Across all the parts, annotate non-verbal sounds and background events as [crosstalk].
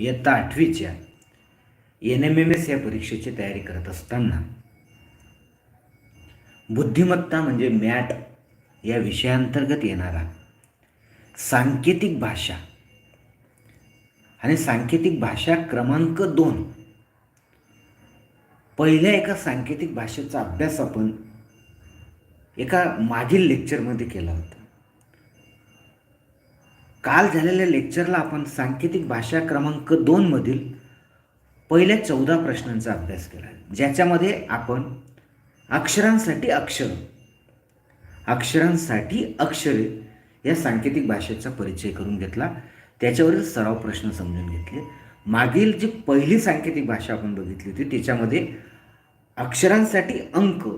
इयत्ता आठवीच्या N M M S या परीक्षेची तयारी करत असताना बुद्धिमत्ता म्हणजे मॅट या विषयांतर्गत येणारा सांकेतिक भाषा आणि सांकेतिक भाषा क्रमांक दोन. पहिल्या एका सांकेतिक भाषेचा अभ्यास आपण एका मागील लेक्चरमध्ये केला होता. काल झालेल्या लेक्चरला आपण सांकेतिक भाषा क्रमांक दोनमधील पहिल्या चौदा प्रश्नांचा अभ्यास केला. ज्याच्यामध्ये आपण अक्षरांसाठी अक्षर अक्षरांसाठी अक्षरे या सांकेतिक भाषेचा परिचय करून घेतला. त्याच्यावरील सराव प्रश्न समजून घेतले. मागील जी पहिली सांकेतिक भाषा आपण बघितली होती त्याच्यामध्ये अक्षरांसाठी अंक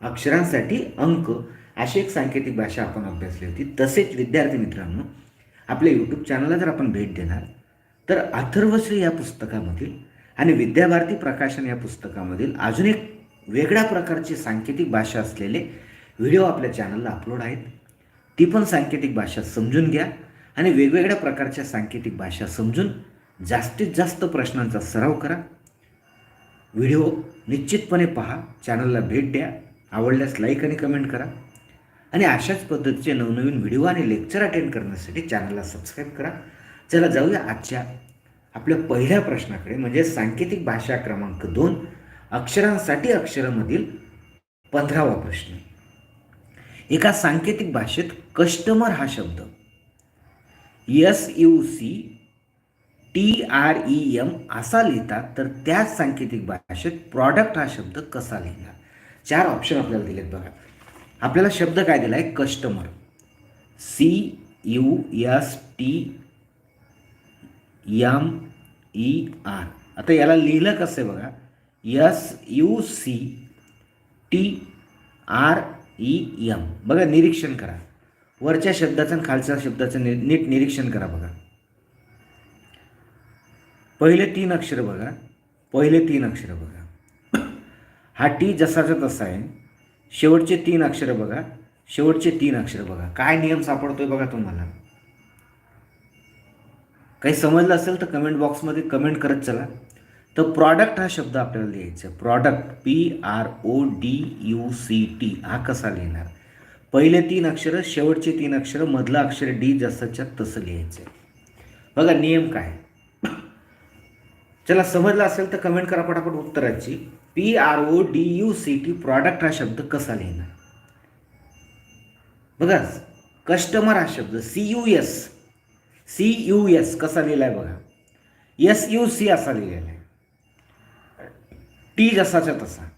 अक्षरांसाठी अंक अशी एक सांकेतिक भाषा आपण अभ्यासली होती. तसेच विद्यार्थी मित्रांनो आपल्या यूट्यूब चॅनलला जर आपण भेट देणार तर अथर्वश्री या पुस्तकामधील आणि विद्याभारती प्रकाशन या पुस्तकामधील अजून एक वेगळ्या प्रकारची सांकेतिक भाषा असलेले व्हिडिओ आपल्या चॅनलला अपलोड आहेत. ती पण सांकेतिक भाषा समजून घ्या आणि वेगवेगळ्या प्रकारच्या सांकेतिक भाषा समजून जास्तीत जास्त प्रश्नांचा सराव करा. व्हिडिओ निश्चितपणे पहा चॅनलला भेट द्या आवडल्यास लाईक आणि कमेंट करा. आणि अशाच पद्धतीचे नवनवीन व्हिडिओ आणि लेक्चर अटेंड करण्यासाठी चॅनलला सबस्क्राईब करा. चला जाऊया आजच्या आपल्या पहिल्या प्रश्नाकडे म्हणजे सांकेतिक भाषा क्रमांक दोन अक्षरांसाठी अक्षरामधील पंधरावा प्रश्न. एका सांकेतिक भाषेत कस्टमर हा शब्द. S U C T R E M असा लिहितात तर त्याच सांकेतिक भाषेत प्रॉडक्ट हा शब्द कसा लिहिला चार ऑप्शन आपल्याला दिलेत बघा. आपल्याला शब्द काय दिला आहे? Customer C U S T M E R आता याला लिहिलं कसं आहे बघा? S U C T R E M बघा निरीक्षण करा. वरच्या शब्दाचं आणि खालच्या शब्दाचं नि नीट निरीक्षण करा बघा. पहिले तीन अक्षरं बघा. पहिले तीन अक्षरं बघा. हा टी जसाचा तसा आहे. शेवटचे तीन अक्षरं बघा. शेवटचे तीन अक्षरं बघा. काय नियम सापडतोय बघा तुम्हाला. काही समजलं असेल तर कमेंट बॉक्समध्ये कमेंट करत चला. तर प्रॉडक्ट हा शब्द आपल्याला लिहायचा product P R O D U C T हा कसा लिहिणार? पहिले तीन अक्षरं शेवटचे तीन अक्षरं मधलं अक्षर डी जसंच्या तसं लिहायचं बघा नियम काय चला समजलं असेल तर कमेंट करा पटापट उत्तराची. P R O D U C T product हा शब्द कसा लिहिणार? बघा कस्टमर हा शब्द C U S C U S कसा लिहिलाय बघा. एस यू सी असा लिहिलेला आहे. टी जसाच्या तसा.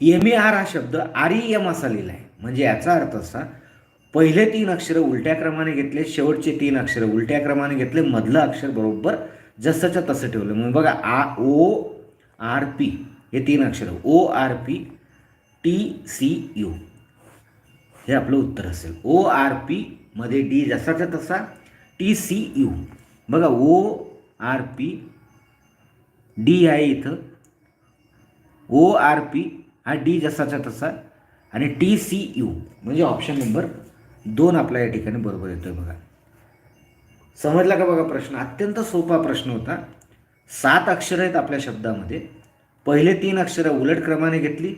एम ए आर हा शब्द आर ई एम असा लिहिला आहे म्हणजे याचा अर्थ असा पहिले तीन अक्षरं उलट्या क्रमाने घेतले शेवटचे तीन अक्षरं उलट्या क्रमाने घेतले मधलं अक्षर बरोबर जसंच्या तसं ठेवलं. म्हणून बघा आ ओ आर पी हे तीन अक्षरं O R P T C U. हे आपलं उत्तर असेल. ओ आर पी मध्ये डी जसाचा तसा टी सी यू. बघा ओ आर पी डी आहे इथं. ओ आर पी हा डी जसाचा तसा आणि टी सी यू. म्हणजे ऑप्शन नंबर दोन आपल्या या ठिकाणी बरोबर येतो आहे बघा. समजला का बघा प्रश्न? अत्यंत सोपा प्रश्न होता. सात अक्षरं आहेत आपल्या शब्दामध्ये. पहिले तीन अक्षरं उलट क्रमाने घेतली.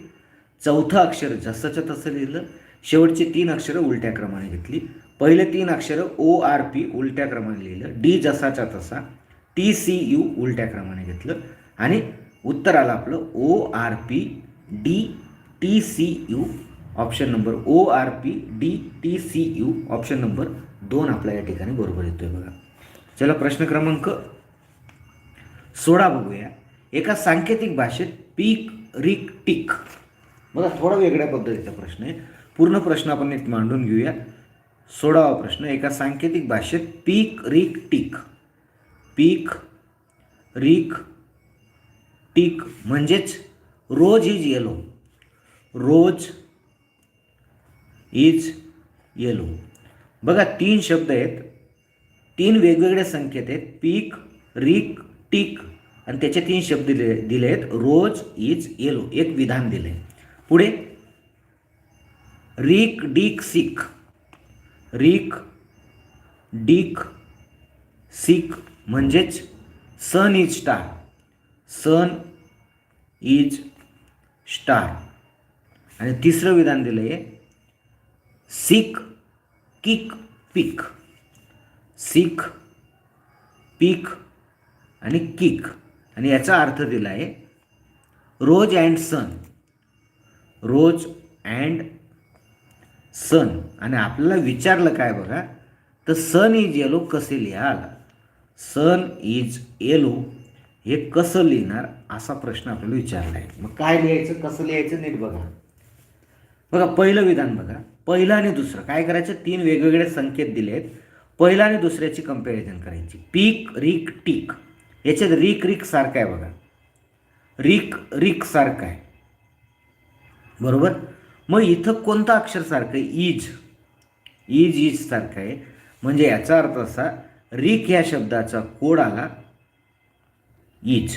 चौथं अक्षर जसंच्या तसं लिहिलं. शेवटची तीन अक्षरं उलट्या क्रमाने घेतली. पहिले तीन अक्षरं ओ आर पी उलट्या क्रमाने लिहिलं. डी जसाच्या तसा. टी सी यू उलट्या क्रमाने घेतलं. आणि उत्तर आलं आपलं O R P D T C U option number O R P D T C U option number दोन आपल्या या ठिकाणी बरोबर येतोय बघा. चला प्रश्न क्रमांक सोळा बघूया. एका सांकेतिक भाषेत पीक रिक टिक. बघा थोडा वेगळ्या पद्धतीचा प्रश्न आहे. पूर्ण प्रश्न आपण नीट मांडून घेऊया. सोळावा प्रश्न एका सांकेतिक भाषेत पीक रिक टिक. पीक रिक टिक म्हणजेच rose is yellow. Rose is yellow. बघा तीन शब्द आहेत. तीन वेगवेगळे संकेत आहेत. पीक रिक टिक. आणि त्याचे तीन शब्द दिले दिले आहेत. Rose is yellow. एक विधान दिले पुढे. रिक डिक सिक. रिक डिक सिक म्हणजेच sun is star. Sun is star. आणि तिसरं विधान दिलं आहे सिक किक पिक. सीख पीक आणि किक. आणि याचा अर्थ दिला आहे रोज अँड सन. रोज अँड सन. आणि आपल्याला विचारलं काय बघा? तर सन इज येलो कसे लिहाल? सन इज येलो हे कसं लिहिणार असा प्रश्न आपल्याला विचारला आहे. मग काय लिहायचं कसं लिहायचं नीट बघा. बघा पहिलं विधान बघा. पहिलं आणि दुसरं. काय करायचं? तीन वेगवेगळे संकेत दिले आहेत पहिलं आणि दुसऱ्याची कंपॅरिझन करायची. पीक रिक टीक. याच्यात रिक रिक सारखं आहे बघा. रिक रिक सारखं आहे. बरोबर? मग इथं कोणतं अक्षर सारखं आहे? इज इज इज सारखं आहे. म्हणजे याचा अर्थ असा रिक ह्या शब्दाचा कोड आला इज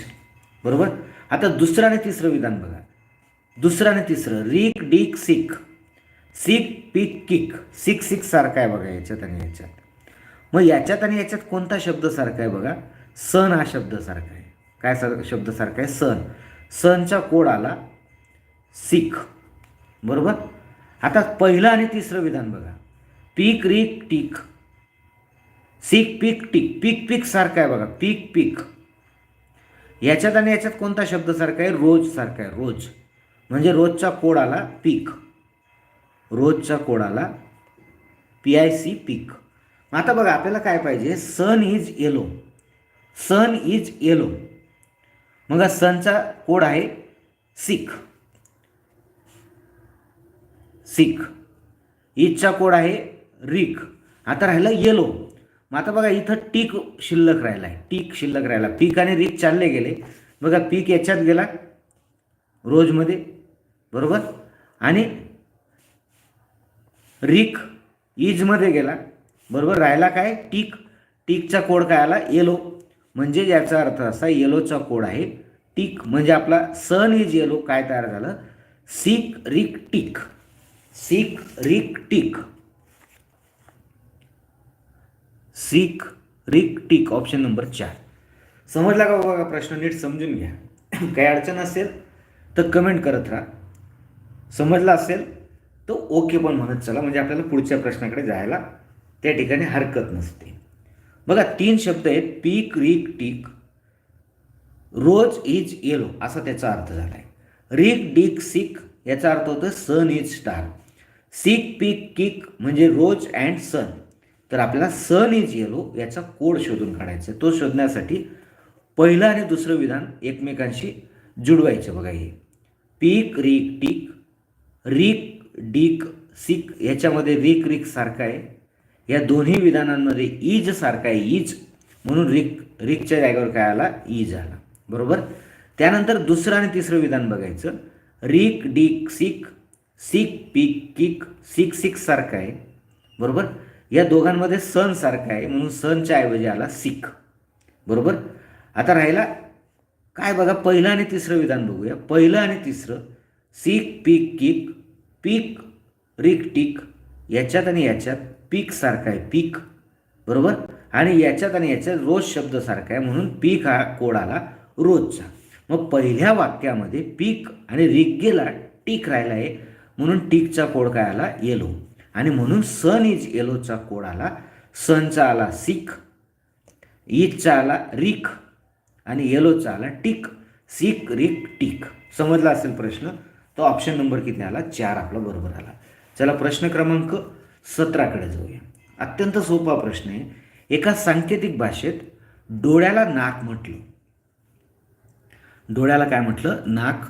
बरोबर? आता दुसरं आणि तिसरं विधान बघा. दुसरं आणि तिसरं रिक डिक सिक. सिक पिक किक सिक सिक सारखा आहे बघा याच्यात आणि याच्यात. मग याच्यात आणि याच्यात कोणता शब्द सारखा आहे बघा? सण हा शब्द सारखा आहे. काय सार शब्द सारखा आहे? सण सणचा कोड आला सिख बरोबर? आता पहिलं आणि तिसरं विधान बघा. पीक रिक टीक सिक पीक टीक पीक पीक सारखं आहे बघा. पीक पीक याच्यात आणि याच्यात कोणता शब्द सारखा आहे? रोज सारखा आहे. रोज. म्हणजे रोजचा कोड आला पीक रोजच्या कोडाला पी आय सी पीक. आता बघा आपल्याला काय पाहिजे? Sun is yellow sun is yellow मग सनचा कोड आहे सिख सिख ईजचा कोड आहे रिक आता राहिला येलो मग आता बघा इथं टीक शिल्लक राहिला आहे टीक शिल्लक राहिला. पीक आणि रिक चालले गेले. बघा पीक याच्यात गेला. रोजमध्ये बरोबर? आणि रिक इजमध्ये गेला. बरोबर? राहिला काय? टीक. टीकचा कोड काय आला? येलो म्हणजे याचा अर्थ असा येलोचा कोड आहे. टिक म्हणजे आपला सन इज येलो काय तयार झालं? सिक रिक टीक. सिक रिक टीक. सिक रिक टीक. ऑप्शन नंबर चार. समजला का बघा प्रश्न नीट समजून घ्या. [coughs] काही अडचण असेल तर कमेंट करत राहा. समजला असेल? तर ओके पण म्हणत चला म्हणजे आपल्याला पुढच्या प्रश्नाकडे जायला त्या ठिकाणी हरकत नसते. बघा तीन शब्द आहेत पीक रिक टीक. रोज इज येलो असा त्याचा अर्थ झाला आहे रिक डिक सिक याचा अर्थ होतो सन इज स्टार. सिक पीक किक म्हणजे रोज अँड सन. तर आपल्याला सन इज येलो याचा कोड शोधून काढायचा आहे. तो शोधण्यासाठी पहिलं आणि दुसरं विधान एकमेकांशी जुडवायचं बघा हे. पीक रिक टीक. रिक डीक सिक याच्यामध्ये रिक रिक सारखा आहे. या दोन्ही विधानांमध्ये इज सारखा आहे इज म्हणून रिक रिकच्या जागेवर काय आला? इज आला. बरोबर? त्यानंतर दुसरं आणि तिसरं विधान बघायचं. रिक डीक सिक. सिक पीक किक. सिक सिक सारखा आहे. बरोबर? या दोघांमध्ये सण सारखा आहे. म्हणून सणच्या ऐवजी आला सिक. बरोबर? आता राहिला काय बघा पहिलं आणि तिसरं विधान बघूया. पहिलं आणि तिसरं. सिक पीक किक. पीक रिक टिक याच्यात आणि याच्यात पीक सारखा आहे पीक. बरोबर? आणि याच्यात आणि याच्यात रोज शब्द सारखा आहे म्हणून पीक हा कोड आला रोजचा. मग पहिल्या वाक्यामध्ये पीक आणि रिक गेला टीक राहिला आहे म्हणून टीकचा कोड काय आला? येलो आणि म्हणून सन इज येलोचा कोड आला सनचा आला सिख ईदचा आला रिक आणि येलोचा आला टिक. सिक रिक टिक. समजला असेल प्रश्न? तो ऑप्शन नंबर किती आला? चार आपला बरोबर आला. चला प्रश्न क्रमांक सतराकडे जाऊया. अत्यंत सोपा प्रश्न आहे. एका सांकेतिक भाषेत डोळ्याला नाक म्हटलं. डोळ्याला काय म्हटलं? नाक.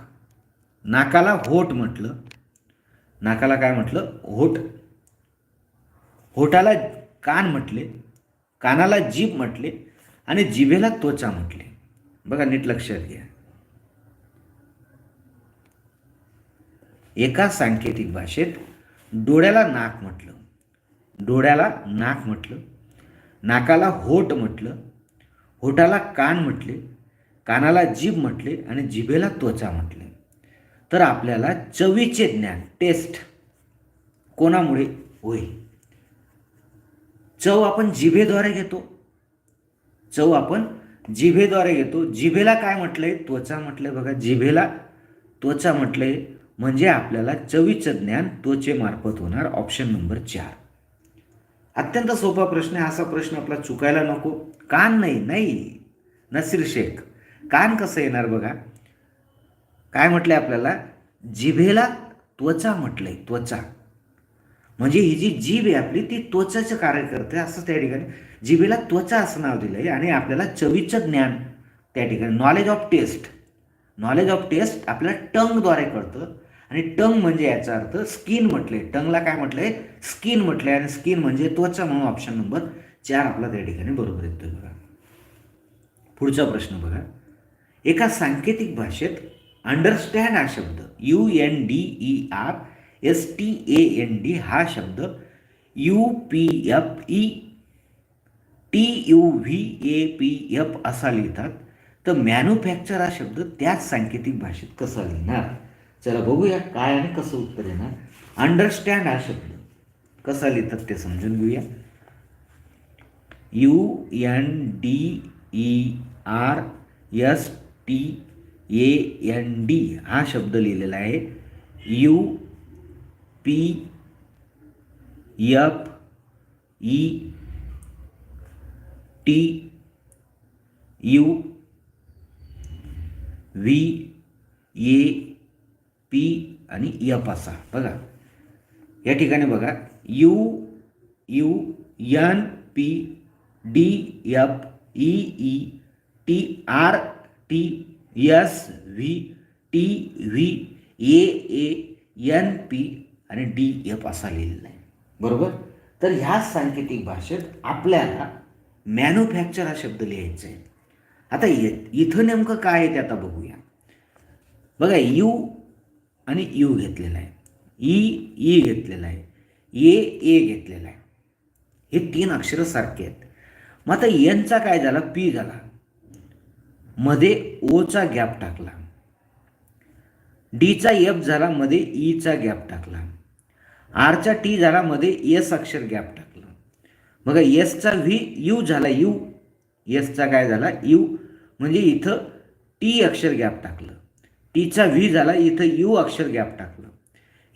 नाकाला होट म्हटलं. नाकाला काय म्हटलं? होट होटाला कान म्हटले. कानाला जीभ म्हटले. आणि जिभेला त्वचा म्हटले. बघा नीट लक्षात घ्या. एका सांकेतिक भाषेत डोळ्याला नाक म्हटलं. डोळ्याला नाक म्हटलं. नाकाला होट म्हटलं. होटाला कान म्हटले. कानाला जीभ म्हटले आणि जिभेला त्वचा म्हटले. तर आपल्याला चवीचे ज्ञान टेस्ट कोणामुळे होईल? चव आपण जिभेद्वारे घेतो. चव आपण जिभेद्वारे घेतो. जिभेला काय म्हटलंय? त्वचा म्हटलंय बघा. जिभेला त्वचा म्हटलंय. म्हणजे आपल्याला चवीचं ज्ञान त्वचेमार्फत होणार. ऑप्शन नंबर चार. अत्यंत सोपा प्रश्न आहे. असा प्रश्न आपला चुकायला नको. कान नाही नाही. नसीर शेख कान कसं येणार बघा? काय म्हटलंय आपल्याला? जिभेला त्वचा म्हटलंय त्वचा. म्हणजे ही जी जीभ आहे आपली ती त्वचाचं कार्य करते असं त्या ठिकाणी जिभेला त्वचा असं नाव दिलं आहे आणि आपल्याला चवीचं ज्ञान त्या ठिकाणी. Knowledge of taste knowledge of taste आपल्याला टंगद्वारे कळतं. आणि टंग म्हणजे याचा अर्थ स्किन म्हटले. टंगला काय म्हटलंय स्किन म्हटलंय आणि स्किन म्हणजे त्वचा म्हणून ऑप्शन नंबर चार आपला त्या ठिकाणी बरोबर येतोय बघा. पुढचा प्रश्न बघा. एका सांकेतिक भाषेत अंडरस्टँड हा शब्द U N D E R S T A N D हा शब्द U P F E T U V A P F असा लिहितात. तर मॅन्युफॅक्चर हा शब्द त्याच सांकेतिक भाषेत कसा लिहिणार? चला बघूया काय आणि कसं उत्तर येणार. अंडरस्टँड हा शब्द. कसा लिहितात ते समजून घेऊया. U N D E R S T A N D हा शब्द लिहिलेला आहे. U P F E T U V A P आणि एफ असा. बघा. या ठिकाणी बघा. U U N P D F E E T R T S V T V A A N P आणि डी एफ असा लिहिलेला आहे. बरोबर? तर ह्या सांकेतिक भाषेत आपल्याला मॅन्युफॅक्चर हा शब्द लिहायचा आहे. आता इ इथं नेमकं काय आहे ते आता बघूया. बघा यू आणि यू घेतलेला आहे. ई ई घेतलेला आहे. ए ए घेतलेला आहे. हे तीन अक्षरं सारखे आहेत. मग आता एनचा काय झाला? पी झाला. मध्ये ओचा गॅप टाकला. डीचा एफ झाला मध्ये e ईचा गॅप टाकला. आरचा टी झाला मध्ये एस अक्षर गॅप टाकलं. बघा एसचा व्ही यू झाला यू एसचा काय झाला? यू म्हणजे इथं टी अक्षर गॅप टाकलं. टीचा व्ही झाला इथं यू अक्षर गॅप टाकलं.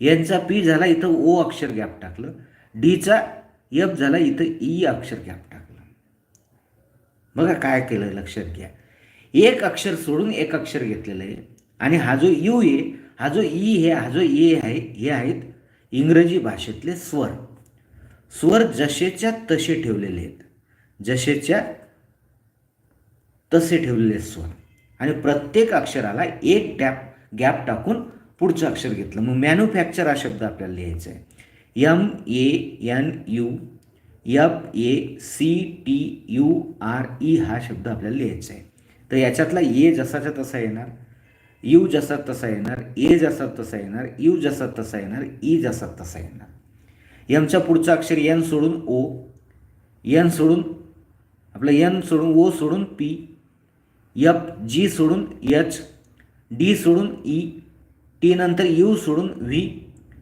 यांचा पी झाला इथं ओ अक्षर गॅप टाकलं. डीचा एफ झाला इथं ई अक्षर गॅप टाकलं. बघा काय केलं लक्षात घ्या. एक अक्षर सोडून एक अक्षर घेतलेलं आहे. आणि हा जो यू आहे हा जो ई हे हा जो ए आहे हे आहेत इंग्रजी भाषेतले स्वर. स्वर जसेच्या तसे ठेवलेले आहेत. जसेच्या तसे ठेवलेले स्वर. आणि प्रत्येक अक्षराला एक टॅप गॅप टाकून पुढचं अक्षर घेतलं. मग मॅन्युफॅक्चर हा शब्द आपल्याला लिहायचा आहे. M A N U F A C T U R E हा शब्द आपल्याला लिहायचा आहे. तर याच्यातला ए जसाचा तसा येणार यू जसा तसा येणार ए जसा तसा येणार यू जसा तसा येणार ई जसा तसा येणार. एमच्या पुढचं अक्षर एन सोडून ओ एन सोडून आपलं एन सोडून ओ सोडून पी यप जी सोडून एच डी सोडून e, ई टी नंतर यू सोडून व्ही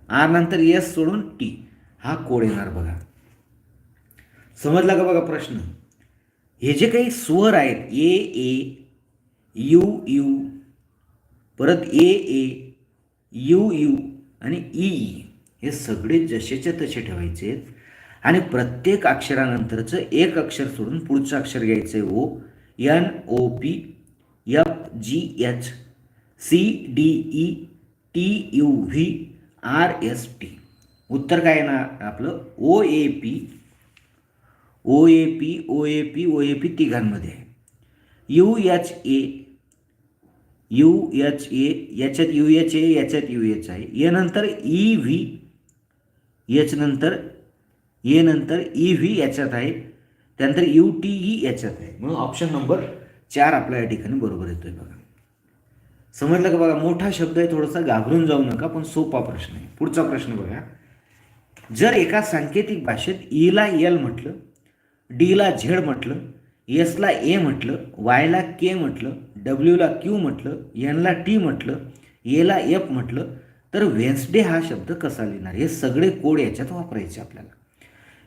आर नंतर एस सोडून टी हा कोड येणार बघा. समजला का बघा प्रश्न? हे जे काही स्वर आहेत ए ए यू यू परत ए ए यू यू आणि ई हे सगळे जसेच्या तसे ठेवायचे आणि प्रत्येक अक्षरानंतरचं एक अक्षर सोडून पुढचं अक्षर घ्यायचं आहे हो. O N O P F G H C D E T U V R S T उत्तर काय येणार? आपलं O A P O A P O A P O A P तिघांमध्ये आहे. U H A U H A याच्यात U H A याच्यात U H आहे. ए नंतर E V H नंतर ए नंतर ई व्ही याच्यात आहे. त्यानंतर यू टी ई याच्यात आहे. म्हणून ऑप्शन नंबर चार आपल्या या ठिकाणी बरोबर येतोय बघा. समजलं का बघा? मोठा शब्द आहे थोडासा घाबरून जाऊ नका पण सोपा प्रश्न आहे. पुढचा प्रश्न बघा. जर एका सांकेतिक भाषेत e ईला एल म्हटलं डीला झेड म्हटलं एसला ए म्हटलं वायला के म्हटलं डब्ल्यूला क्यू म्हटलं एनला टी म्हटलं एला एफ म्हटलं तर वेन्सडे हा शब्द कसा लिहिणार? हे सगळे कोड याच्यात वापरायचे आपल्याला.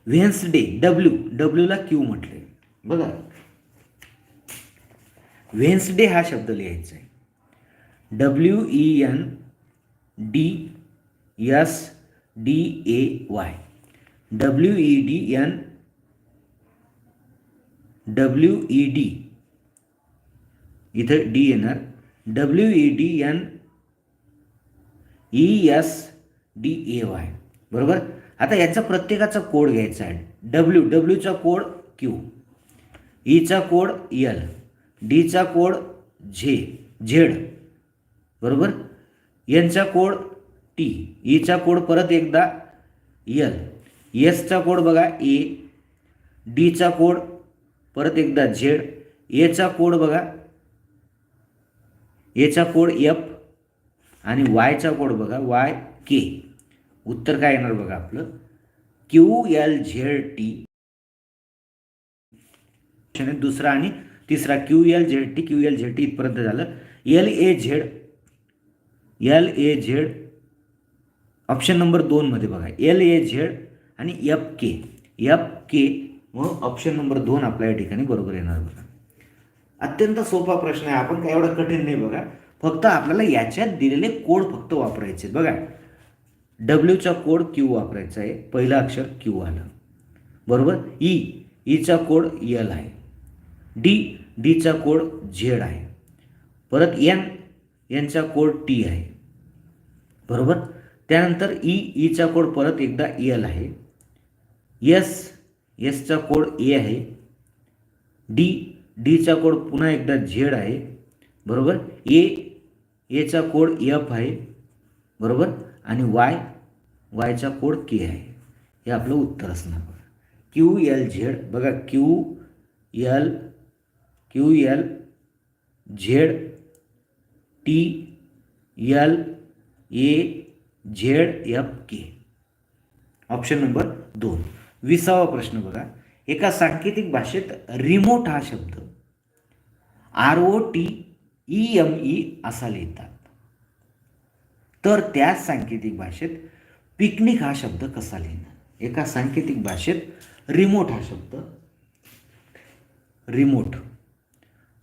व्हेन्सडे डब्ल्यू डब्ल्यूला क्यू म्हटले बघा. व्हेन्सडे हा शब्द लिहायचा आहे. W E N D S D A Y W E D N W E D इथं डी येणार. W E D N E S D A Y बरोबर? आता याचा प्रत्येकाचा कोड घ्यायचा आहे डब्ल्यू डब्ल्यूचा कोड क्यू ईचा कोड यल डीचा कोड झे झेड बरोबर यांचा कोड टी ईचा कोड परत एकदा यल एसचा कोड बघा ए डीचा कोड परत एकदा झेड एचा कोड बघा एचा कोड एफ आणि वायचा कोड बघा वाय के उत्तर काय येणार बघा आपलं. Q L Z T. दुसरा आणि तिसरा. Q L Z T Q L Z T इथपर्यंत झालं. L A Z L A Z. Option number दोनमध्ये बघा. एल ए झेड आणि एफ के. एफ के मग ऑप्शन नंबर दोन आपल्या या ठिकाणी बरोबर येणार बघा. अत्यंत सोपा प्रश्न आहे. आपण काय एवढं कठीण नाही बघा. फक्त आपल्याला याच्यात दिलेले कोड फक्त वापरायचे बघा. डब्ल्यूचा कोड क्यू वापरायचा आहे. पहिलं अक्षर क्यू आलं. बरोबर? E, e ई ईचा कोड यल आहे. डी डीचा कोड झेड आहे. परत एन यांचा कोड टी आहे. बरोबर? त्यानंतर e, ई ईचा कोड परत एकदा एल आहे. एस एसचा कोड ए आहे. डी डीचा कोड पुन्हा एकदा झेड आहे. बरोबर? ए एचा कोड एफ आहे. बरोबर? आणि वाय वायचा कोड के आहे. हे आपलं उत्तर असणार बघा. क्यू एल झेड बघा Q L Q L Z T L A Z F K. Option number दोन. विसावा प्रश्न बघा. एका सांकेतिक भाषेत रिमोट हा शब्द. R O T E M E असा लिहितात. तर त्याच सांकेतिक भाषेत पिकनिक हा शब्द कसा लिहिणार? एका सांकेतिक भाषेत रिमोट हा शब्द. Remote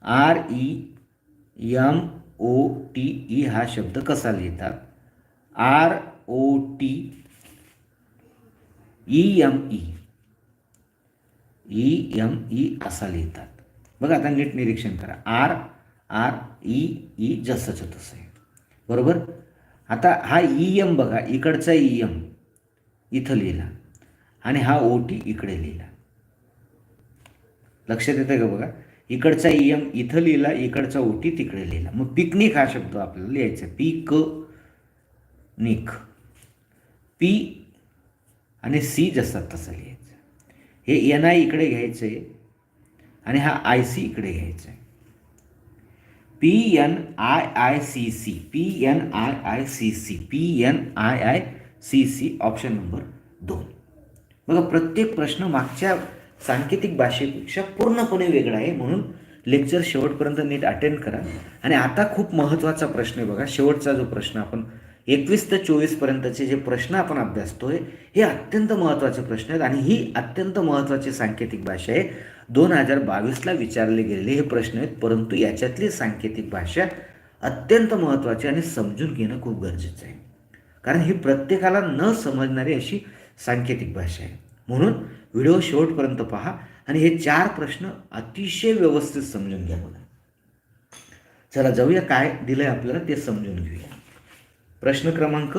R E M O T E हा शब्द कसा लिहितात? R O T E M E E M E असा लिहितात. बघा आता नीट निरीक्षण करा. R R E e, E e जसंच्या तसं आहे. बरोबर? आता हा ई एम बघा इकडचा ई एम इथं लिहिला. आणि हा ओ टी इकडे लिहिला. लक्षात येतं का बघा? इकडचा ई एम इथं लिहिला इकडचा ओ टी तिकडे लिहिला. मग पिकनिक हा शब्द आपल्याला लिहायचा पी क निक पी आणि सी जसा तसा लिहायचं हे एन आय इकडे घ्यायचं आहे आणि हा आय सी इकडे घ्यायचा आहे P N I I C C P N I I C C P N I I C C option number दोन. बघा प्रत्येक प्रश्न मागच्या सांकेतिक भाषेपेक्षा पूर्णपणे वेगळा आहे म्हणून लेक्चर शेवटपर्यंत नीट अटेंड करा. आणि आता खूप महत्त्वाचा प्रश्न आहे बघा शेवटचा जो प्रश्न आपण एकवीस ते चोवीसपर्यंतचे जे प्रश्न आपण अभ्यासतोय हे अत्यंत महत्त्वाचे प्रश्न आहेत आणि ही अत्यंत महत्त्वाची सांकेतिक भाषा आहे. दोन हजार बावीसला विचारले गेलेले हे प्रश्न आहेत परंतु याच्यातली सांकेतिक भाषा अत्यंत महत्त्वाची आणि समजून घेणं खूप गरजेचं आहे. कारण ही प्रत्येकाला न समजणारी अशी सांकेतिक भाषा आहे. म्हणून व्हिडिओ शेवटपर्यंत पहा आणि हे चार प्रश्न अतिशय व्यवस्थित समजून घ्या मला चला जाऊया काय दिलं आहे आपल्याला ते समजून घेऊया. प्रश्न क्रमांक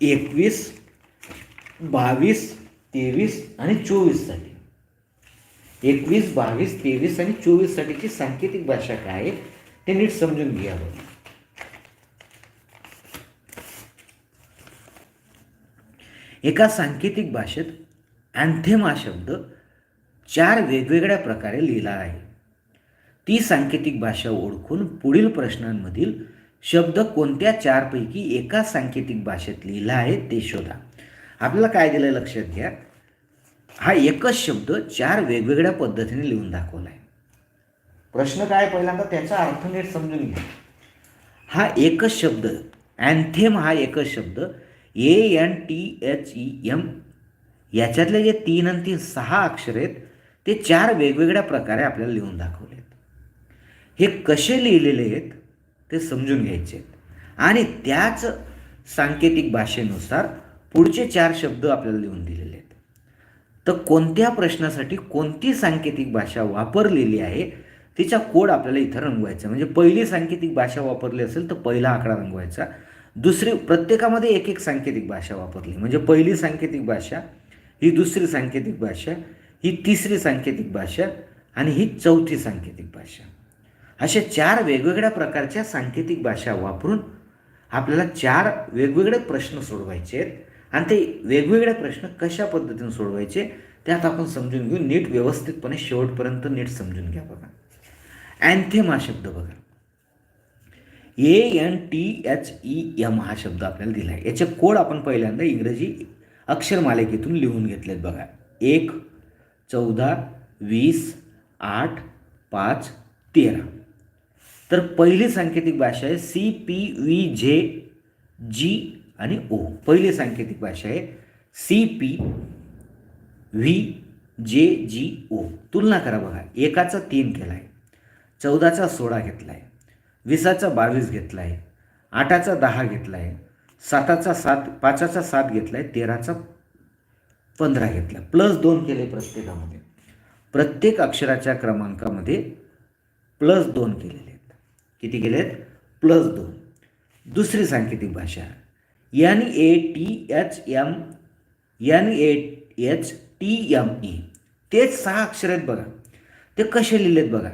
एकवीस बावीस तेवीस आणि चोवीससाठी एकवीस बावीस तेवीस आणि चोवीससाठीची सांकेतिक भाषा काय आहे ते नीट समजून घ्या एका सांकेतिक भाषेत अँथेम हा शब्द चार वेगवेगळ्या प्रकारे लिहिला आहे. ती सांकेतिक भाषा ओळखून पुढील प्रश्नांमधील शब्द कोणत्या चारपैकी एका सांकेतिक भाषेत लिहिला आहे ते शोधा. आपल्याला काय दिलं लक्षात घ्या. हा एकच शब्द चार वेगवेगळ्या पद्धतीने लिहून दाखवला आहे प्रश्न काय पहिल्यांदा? त्याचा अर्थ नीट समजून घ्या. हा एकच शब्द अँथेम हा एकच शब्द A N T H E M याच्यातले जे तीन आणि तीन सहा अक्षर आहेत ते चार वेगवेगळ्या प्रकारे आपल्याला लिहून दाखवले आहेत. हे कसे लिहिलेले आहेत ते समजून घ्यायचे आहेत. आणि त्याच सांकेतिक भाषेनुसार पुढचे चार शब्द आपल्याला लिहून दिलेले आहेत. तर कोणत्या प्रश्नासाठी कोणती सांकेतिक भाषा वापरलेली आहे तिचा कोड आपल्याला इथं रंगवायचा म्हणजे पहिली सांकेतिक भाषा वापरली असेल तर पहिला आकडा रंगवायचा. दुसरी प्रत्येकामध्ये एक एक सांकेतिक भाषा वापरली. म्हणजे पहिली सांकेतिक भाषा ही दुसरी सांकेतिक भाषा ही तिसरी सांकेतिक भाषा आणि ही चौथी सांकेतिक भाषा. अशा चार वेगवेगळ्या प्रकारच्या सांकेतिक भाषा वापरून आपल्याला चार वेगवेगळे प्रश्न सोडवायचे आहेत. आणि ते वेगवेगळे प्रश्न कशा पद्धतीने सोडवायचे त्यात आपण समजून घेऊ नीट व्यवस्थितपणे शेवटपर्यंत नीट समजून घ्या बघा. अँथेम हा शब्द बघा. A N T H E M हा शब्द आपल्याला दिला आहे याचे कोड आपण पहिल्यांदा इंग्रजी अक्षरमालिकेतून लिहून घेतलेत बघा. एक चौदा वीस आठ पाच तेरा. तर पहिली सांकेतिक भाषा आहे सी पी व्ही जे जी आणि ओ पहिली सांकेतिक भाषा आहे सी पी व्ही जे जी ओ. तुलना करा बघा एकाचा तीन केला आहे चौदाचा सोळा घेतला आहे वीसाचा बावीस घेतला आहे आठाचा दहा घेतला आहे साताचा सात पाचाचा सात घेतला आहे तेराचा पंधरा घेतला प्लस दोन केले प्रत्येकामध्ये. प्रत्येक अक्षराच्या क्रमांकामध्ये प्लस दोन केलेले आहेत. किती केले आहेत प्लस दोन. दुसरी सांकेतिक भाषा. N A T H M N A H T M E तेच सहा अक्षर आहेत बघा. ते कसे लिहिलेत बघा.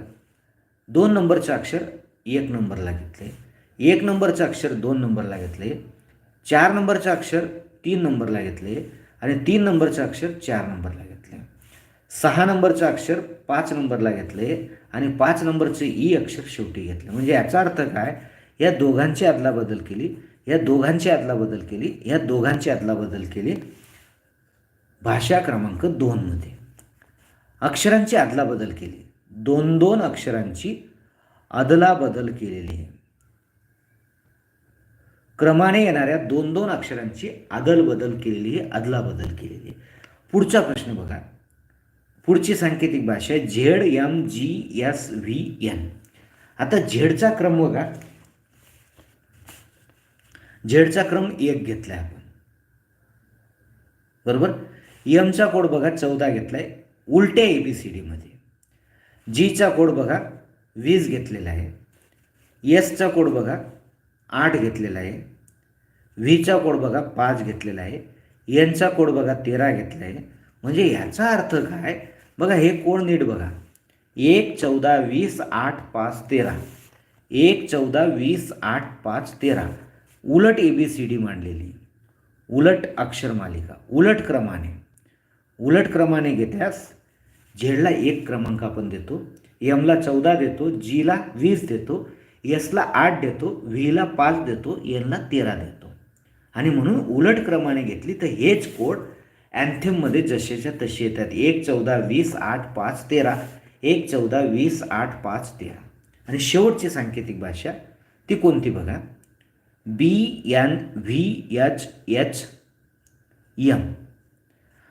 दोन नंबरचे अक्षर एक नंबरला घेतले एक नंबरचं अक्षर दोन नंबरला घेतले चार नंबरचं अक्षर तीन नंबरला घेतले आणि तीन नंबरचं अक्षर चार नंबरला घेतले सहा नंबरचं अक्षर पाच नंबरला घेतले आणि पाच नंबरचे ई अक्षर शेवटी घेतले म्हणजे याचा अर्थ काय? या दोघांची अदलाबदल केली. या दोघांची अदलाबदल केली. या दोघांची अदलाबदल केली. भाषा क्रमांक दोनमध्ये अक्षरांची अदलाबदल केली. दोन दोन अक्षरांची अदलाबदल केलेली आहे. क्रमाने येणाऱ्या दोन दोन अक्षरांची अदलबदल केलेली आहे अदलाबदल केलेली आहे. पुढचा प्रश्न बघा. पुढची सांकेतिक भाषा आहे Z M G S V N. आता झेडचा क्रम बघा. झेडचा क्रम एक घेतला आहे आपण. बरोबर? यमचा कोड बघा चौदा घेतला आहे उलट्या ए बी सी डीमध्ये जीचा कोड बघा वीस घेतलेला आहे. एसचा कोड बघा आठ घेतलेला आहे. व्हीचा कोड बघा पाच घेतलेला आहे. एनचा कोड बघा तेरा घेतला आहे म्हणजे याचा अर्थ काय? बघा हे कोड नीट बघा. एक चौदा वीस आठ पाच तेरा. एक चौदा वीस आठ पाच तेरा. उलट ए बी सी डी मांडलेली. उलट अक्षरमालिका उलट क्रमाने. उलट क्रमाने घेत्यास झेडला एक क्रमांक आपण देतो. यमला चौदा देतो. जीला वीस देतो. यसला आठ देतो. व्हीला पाच देतो. एनला तेरा देतो. आणि म्हणून उलट क्रमाने घेतली तर हेच कोड अँथेममध्ये जसेच्या तसे येतात. एक चौदा वीस आठ पाच तेरा. एक चौदा वीस आठ पाच तेरा. आणि शेवटची सांकेतिक भाषा ती कोणती बघा? B N V H H M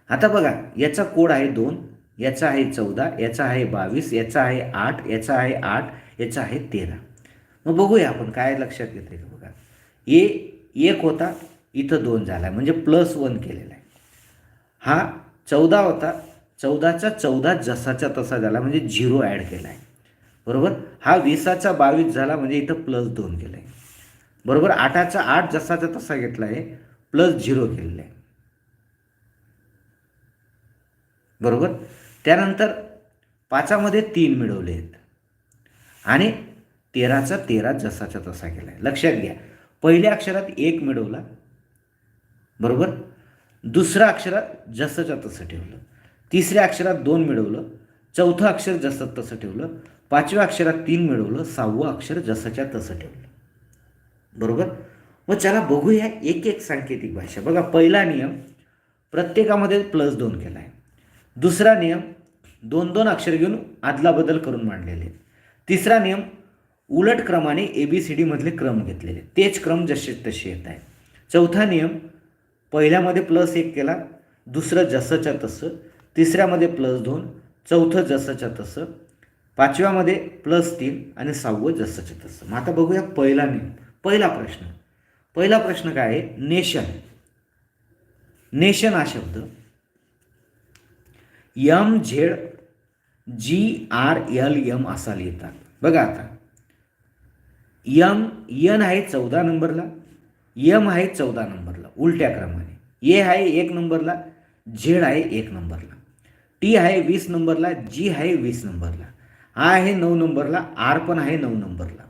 आता बघा याचा कोड आहे दोन याचा आहे चौदा याचा आहे बावीस याचा आहे आठ याचा आहे आठ याचा आहे तेरा. मग बघूया आपण काय लक्षात घेते का बघा. ए एक होता इथं दोन झाला म्हणजे प्लस वन केलेला आहे. हा चौदा होता चौदाचा चौदा जसाचा तसा झाला म्हणजे झिरो ॲड केला आहे बरोबर? हा वीसाचा बावीस झाला म्हणजे इथं प्लस दोन केलं बरोबर आठाचा आठ जसाचा तसा घेतला आहे प्लस झिरो केलेला आहे बरोबर? त्यानंतर पाचामध्ये तीन मिळवले आहेत. आणि तेराचा तेरा जसाचा तसा केला आहे लक्षात घ्या. पहिल्या अक्षरात एक मिळवला. बरोबर? दुसऱ्या अक्षरात जसंच्या तसं ठेवलं. तिसऱ्या अक्षरात दोन मिळवलं. चौथं अक्षर जसं तसं ठेवलं. पाचव्या अक्षरात तीन मिळवलं. सहावं अक्षर जसंच्या तसं ठेवलं. बरोबर? मग चला बघूया एक एक सांकेतिक भाषा. बघा पहिला नियम प्रत्येकामध्ये प्लस दोन केला आहे. दुसरा नियम दोन दोन अक्षर घेऊन आदलाबदल करून मांडलेले. तिसरा नियम उलट क्रमाने ए बी सी डीमधले क्रम घेतलेले. तेच क्रम जसे तसे येत आहे. चौथा नियम पहिल्यामध्ये प्लस एक केला दुसरं जसंच्या तसं तिसऱ्यामध्ये प्लस दोन चौथं जसंच्या तसं पाचव्यामध्ये प्लस तीन आणि सहावं जसंच्या तसं. मग आता बघूया पहिला नियम. पहिला प्रश्न. पहिला प्रश्न काय आहे? नेशन. नेशन हा शब्द. M Z G R L M असा लिहितात. बघा आता. यम यन आहे चौदा नंबरला. यम आहे चौदा नंबरला. उलट्या क्रमाने. ए आहे एक नंबरला. झेड आहे एक नंबरला. टी आहे वीस नंबरला. जी आहे वीस नंबरला. आ आहे नऊ नंबरला. आर पण आहे नऊ नंबरला.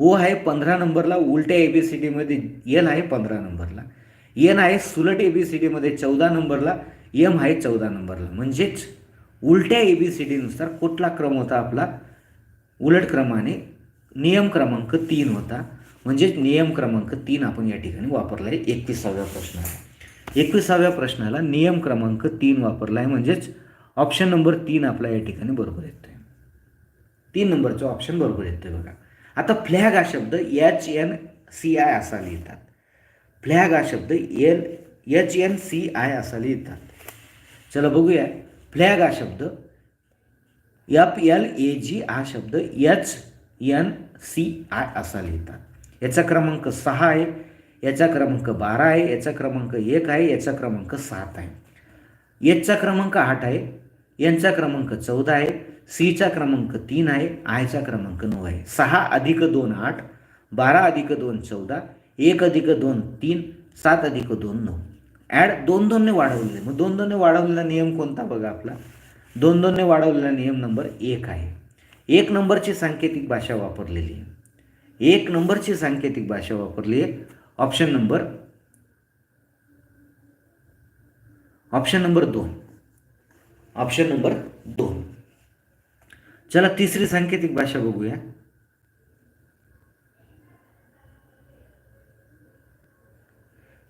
ओ आहे पंधरा नंबरला उलट्या ए बी सी डीमध्ये एल आहे पंधरा नंबरला. एन आहे सुलट ए बी सी डीमध्ये चौदा नंबरला एम आहे चौदा नंबरला. म्हणजेच उलट्या ए बी सी डीनुसार कुठला क्रम होता आपला? उलट क्रमाने नियम क्रमांक तीन होता. म्हणजेच नियम क्रमांक तीन आपण या ठिकाणी वापरला आहे एकविसाव्या प्रश्नाला. एकविसाव्या प्रश्नाला नियम क्रमांक तीन वापरला आहे म्हणजेच ऑप्शन नंबर तीन आपला या ठिकाणी बरोबर येतो आहे तीन नंबरचं ऑप्शन बरोबर येतं बघा. आता फ्लॅग हा शब्द एच एन सी आय असा लिहितात. फ्लॅग हा शब्द N H N C I असा लिहितात. चला बघूया. फ्लॅग हा शब्द एफ एल ए जी हा शब्द एच एन सी आय असा लिहितात. याचा क्रमांक सहा आहे याचा क्रमांक बारा आहे याचा क्रमांक एक आहे याचा क्रमांक सात आहे. एचचा क्रमांक आठ आहे. यांचा क्रमांक चौदा आहे सीचा क्रमांक तीन आहे आयचा क्रमांक नऊ आहे. सहा अधिक दोन आठ बारा अधिक दोन चौदा एक अधिक दोन तीन सात अधिक दोन नऊ. ॲड दोन दोनने वाढवलेले. मग दोन दोनने वाढवलेला नियम कोणता बघा आपला? दोन दोनने वाढवलेला नियम नंबर एक आहे. एक नंबरची सांकेतिक भाषा वापरलेली. आहे एक नंबरची सांकेतिक भाषा वापरली. आहे ऑप्शन नंबर ऑप्शन नंबर दोन. ऑप्शन नंबर दोन चला, तिसरी सांकेतिक भाषा बघूया.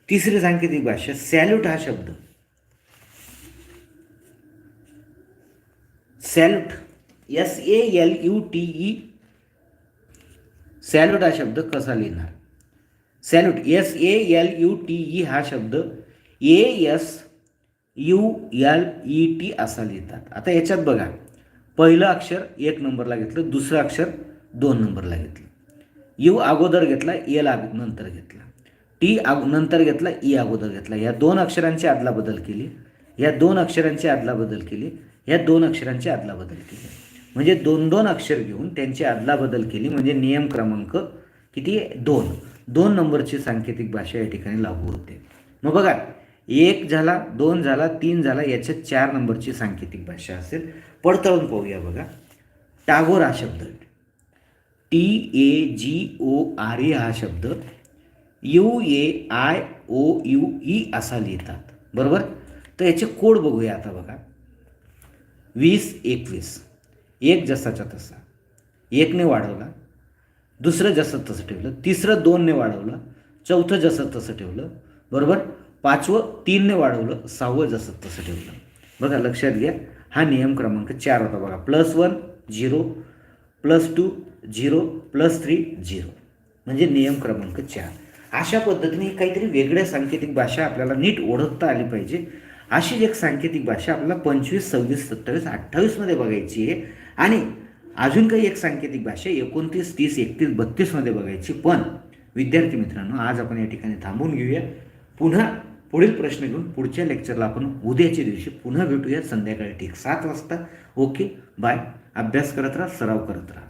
तिसरी सांकेतिक भाषा, सॅल्यूट हा शब्द. Salute, S A L U T E. Salute हा शब्द कसा लिहिणार? Salute, S A L U T E हा शब्द. A S U L E T असा लिहितात. आता याच्यात बघा पहिलं अक्षर एक नंबरला घेतलं दुसरं अक्षर दोन नंबरला घेतलं. यू अगोदर घेतला एल आग नंतर घेतला. टी आग नंतर घेतला ई अगोदर घेतला. या दोन अक्षरांची अदलाबदल केली. या दोन अक्षरांची अदलाबदल केली. या दोन अक्षरांची अदलाबदल केली. म्हणजे दोन दोन अक्षर घेऊन त्यांची अदलाबदल केली. म्हणजे नियम क्रमांक किती? दोन. दोन नंबरची सांकेतिक भाषा या ठिकाणी लागू होते. मग बघा एक झाला दोन झाला तीन झाला याच्यात चार नंबरची सांकेतिक भाषा असेल. पडताळून पाहूया बघा. टागोर हा शब्द. T A G O R A हा शब्द. U A I O U E असा लिहितात. बरोबर? तर याचे कोड बघूया आता बघा. वीस एकवीस. एक जसाच्या तसा. एकने वाढवला. दुसरं जसं तसं ठेवलं. तिसरं दोनने वाढवलं. चौथं जसं तसं ठेवलं. बरोबर? पाचवं तीनने वाढवलं सहावं जसं तसं ठेवलं. बघा लक्षात घ्या हा नियम क्रमांक चार होता बघा. Plus one zero plus two zero plus three zero. म्हणजे नियम क्रमांक चार. अशा पद्धतीने काहीतरी वेगळ्या सांकेतिक भाषा आपल्याला नीट ओळखता आली पाहिजे. अशीच एक सांकेतिक भाषा आपल्याला पंचवीस सव्वीस सत्तावीस अठ्ठावीसमध्ये बघायची आहे. आणि अजून काही एक सांकेतिक भाषा एकोणतीस तीस एकतीस बत्तीसमध्ये बघायची. पण विद्यार्थी मित्रांनो आज आपण या ठिकाणी थांबून घेऊया. पुन्हा पुढील प्रश्न घेऊन पुढच्या लेक्चरला आपण उद्याच्या दिवशी पुन्हा भेटूया संध्याकाळी ठीक सात वाजता. ओके बाय अभ्यास करत राहा सराव करत राहा.